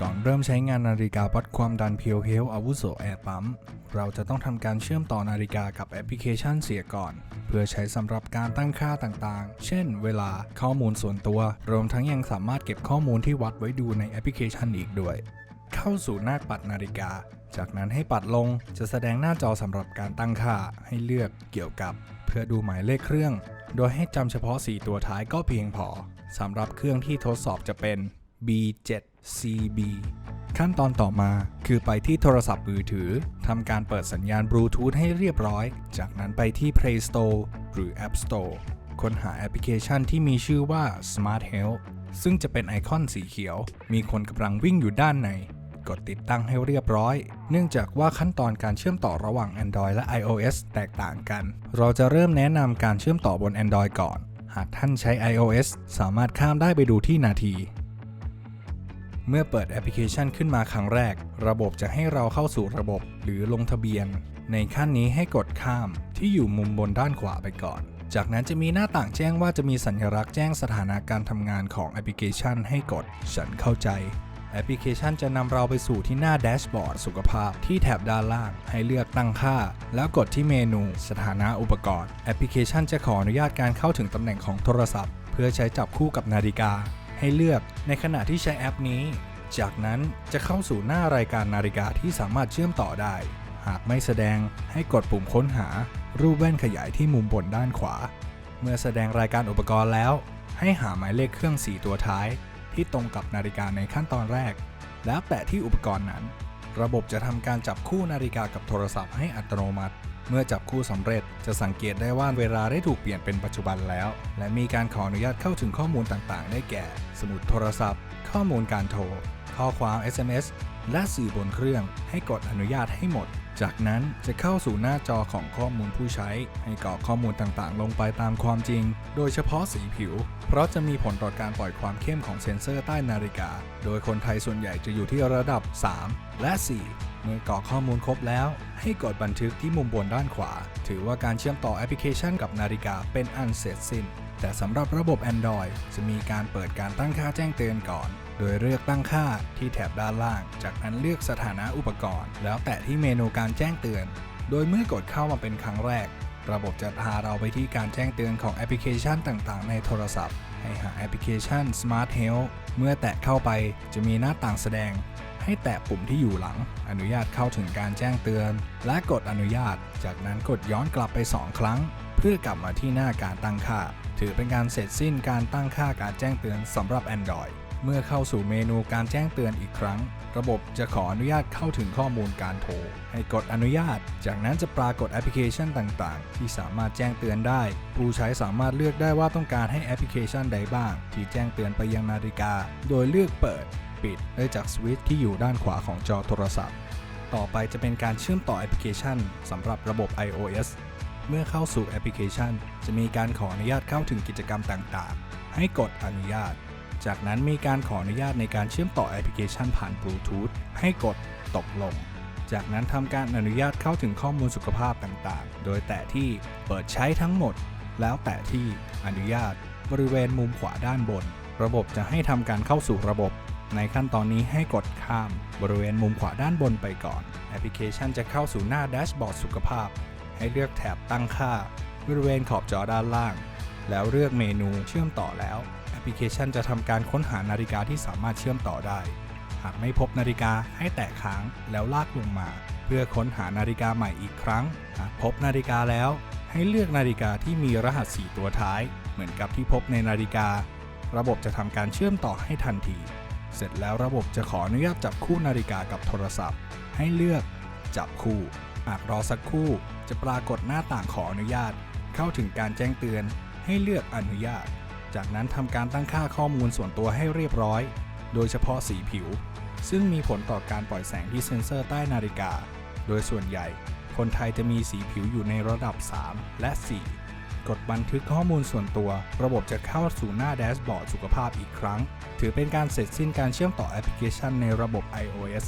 ก่อนเริ่มใช้งานนาฬิกาวัดความดันเพียวเฮลอาวุโสแอร์ปั๊ม เราจะต้องทำการเชื่อมต่อนาฬิกากับแอปพลิเคชันเสียก่อน เพื่อใช้สำหรับการตั้งค่าต่างๆ เช่น เวลาข้อมูลส่วนตัว รวมทั้งยังสามารถเก็บข้อมูลที่วัดไว้ดูในแอปพลิเคชันอีกด้วย เข้าสู่หน้าปัดนาฬิกา จากนั้นให้ปัดลงจะแสดงหน้าจอสำหรับการตั้งค่าให้เลือกเกี่ยวกับ เพื่อดูหมายเลขเครื่อง โดยให้จำเฉพาะ 4 ตัวท้ายก็เพียงพอสำหรับเครื่องที่ทดสอบจะเป็น B7CB ขั้นตอนต่อมาคือไปที่โทรศัพท์มือถือทำการเปิดสัญญาณบลูทูธให้เรียบร้อย จากนั้นไปที่ Play Store หรือ App Store ค้นหาแอปพลิเคชันที่มีชื่อว่า Smart Health ซึ่งจะเป็นไอคอนสีเขียว มีคนกำลังวิ่งอยู่ด้านใน กดติดตั้งให้เรียบร้อย เนื่องจากว่าขั้นตอนการเชื่อมต่อระหว่าง Android และ iOS แตกต่างกัน เราจะเริ่มแนะนำการเชื่อมต่อบน Android ก่อน หากท่านใช้ iOS สามารถข้ามได้ไปดูที่นาที เมื่อเปิดแอปพลิเคชันขึ้นมาครั้งแรก ระบบจะให้เราเข้าสู่ระบบหรือลงทะเบียน ในขั้นนี้ให้กดข้ามที่อยู่มุมบนด้านขวาไปก่อนจากนั้นจะมีหน้าต่างแจ้งว่าจะมีสัญลักษณ์แจ้งสถานะการทำงานของแอปพลิเคชันให้กด ฉันเข้าใจ แอปพลิเคชันจะนำเราไปสู่ที่หน้าแดชบอร์ดสุขภาพที่แถบด้านล่าง ให้เลือกตั้งค่า แล้วกดที่เมนูสถานะอุปกรณ์ แอปพลิเคชันจะขออนุญาตการเข้าถึงตำแหน่งของโทรศัพท์ เพื่อใช้จับคู่กับนาฬิกา ให้เลือกในขณะที่ใช้แอปนี้ จากนั้นจะเข้าสู่หน้ารายการนาฬิกาที่สามารถเชื่อมต่อได้ หากไม่แสดงให้กดปุ่มค้นหา รูปแว่นขยายที่มุมบนด้านขวา เมื่อแสดงรายการอุปกรณ์แล้ว ให้หาหมายเลขเครื่อง4ตัวท้าย ที่ตรงกับนาฬิกาในขั้นตอนแรก แล้วแตะที่อุปกรณ์นั้น ระบบจะทำการจับคู่นาฬิกากับโทรศัพท์ให้อัตโนมัติ เมื่อจับคู่สำเร็จจะสังเกตได้ว่าเวลาได้ถูกเปลี่ยนเป็นปัจจุบันแล้ว และมีการขออนุญาตเข้าถึงข้อมูลต่างๆ ได้แก่ สมุดโทรศัพท์ ข้อมูลการโทร ข้อความ SMS และสื่อบนเครื่องให้กดอนุญาตให้หมด จากนั้นจะเข้าสู่หน้าจอของข้อมูลผู้ใช้ ให้กรอกข้อมูลต่างๆ ลงไปตามความจริง โดยเฉพาะสีผิว เพราะจะมีผลต่อการปล่อยความเข้มของเซ็นเซอร์ใต้นาฬิกา โดยคนไทยส่วนใหญ่จะอยู่ที่ระดับ 3 และ 4 เมื่อกรอกข้อมูลครบแล้ว ให้กดบันทึกที่มุมบนด้านขวา ถือว่าการเชื่อมต่อแอปพลิเคชันกับนาฬิกาเป็นอันเสร็จสิ้น แต่สำหรับระบบ Android จะมีการเปิดการตั้งค่าแจ้งเตือนก่อนโดยเลือกตั้งค่าที่แถบด้านล่าง จากนั้นเลือกสถานะอุปกรณ์ แล้วแตะที่เมนูการการแจ้งเตือน โดยเมื่อกดเข้ามาเป็นครั้งแรก ระบบจะพาเราไปที่การแจ้งเตือนของแอปพลิเคชันต่างๆ ในโทรศัพท์ ให้หาแอปพลิเคชัน Smart Health เมื่อแตะเข้าไปจะมีหน้าต่างแสดง ให้แตะปุ่มที่อยู่หลัง อนุญาตเข้าถึงการแจ้งเตือน และกดอนุญาต จากนั้นกดย้อนกลับไป 2 ครั้ง เพื่อกลับมาที่หน้าการตั้งค่า ถือเป็นการเสร็จสิ้นการตั้งค่าการแจ้งเตือนสำหรับ Android เมื่อเข้าสู่เมนูการแจ้งเตือนอีกครั้ง ระบบจะขออนุญาตเข้าถึงข้อมูลการโทร ให้กดอนุญาต จากนั้นจะปรากฏแอปพลิเคชันต่างๆ ที่สามารถแจ้งเตือนได้ ผู้ใช้สามารถเลือกได้ว่าต้องการให้แอปพลิเคชันใดบ้าง ที่แจ้งเตือนไปยังนาฬิกา โดยเลือกเปิด ปิดได้จากสวิตช์ที่อยู่ด้านขวาของจอโทรศัพท์ ต่อไปจะเป็นการเชื่อมต่อแอปพลิเคชันสำหรับระบบ iOS เมื่อเข้าสู่แอปพลิเคชัน จะมีการขออนุญาตเข้าถึงกิจกรรมต่างๆ ให้กดอนุญาต จากนั้นมีการขออนุญาตในการเชื่อมต่อแอปพลิเคชันผ่านบลูทูธให้กดตกลง จากนั้นทำการอนุญาตเข้าถึงข้อมูลสุขภาพต่างๆ โดยแตะที่เปิดใช้ทั้งหมด แล้วแตะที่อนุญาต บริเวณมุมขวาด้านบน ระบบจะให้ทำการเข้าสู่ระบบ ในขั้นตอนนี้ให้กดข้าม บริเวณมุมขวาด้านบนไปก่อน แอปพลิเคชันจะเข้าสู่หน้าแดชบอร์ดสุขภาพ ให้เลือกแถบตั้งค่า บริเวณขอบจอด้านล่าง แล้วเลือกเมนูเชื่อมต่อแล้วแอปพลิเคชันจะทำการค้นหานาฬิกาที่สามารถเชื่อมต่อได้ หากไม่พบนาฬิกาให้แตะค้างแล้วลากลงมา เพื่อค้นหานาฬิกาใหม่อีกครั้ง หากพบนาฬิกาแล้ว ให้เลือกนาฬิกาที่มีรหัส 4 ตัวท้าย เหมือนกับที่พบในนาฬิกา ระบบจะทำการเชื่อมต่อให้ทันที เสร็จแล้วระบบจะขออนุญาตจับคู่นาฬิกากับโทรศัพท์ ให้เลือกจับคู่ หากรอสักครู่ จะปรากฏหน้าต่างขออนุญาต เข้าถึงการแจ้งเตือน ให้เลือกอนุญาต จากนั้นทำการตั้งค่าข้อมูลส่วนตัวให้เรียบร้อย โดยเฉพาะสีผิว ซึ่งมีผลต่อการปล่อยแสงที่เซ็นเซอร์ใต้นาฬิกา โดยส่วนใหญ่ คนไทยจะมีสีผิวอยู่ในระดับ 3 และ 4 กดบันทึกข้อมูลส่วนตัว ระบบจะเข้าสู่หน้าแดชบอร์ดสุขภาพอีกครั้ง ถือเป็นการเสร็จสิ้นการเชื่อมต่อแอปพลิเคชันในระบบ iOS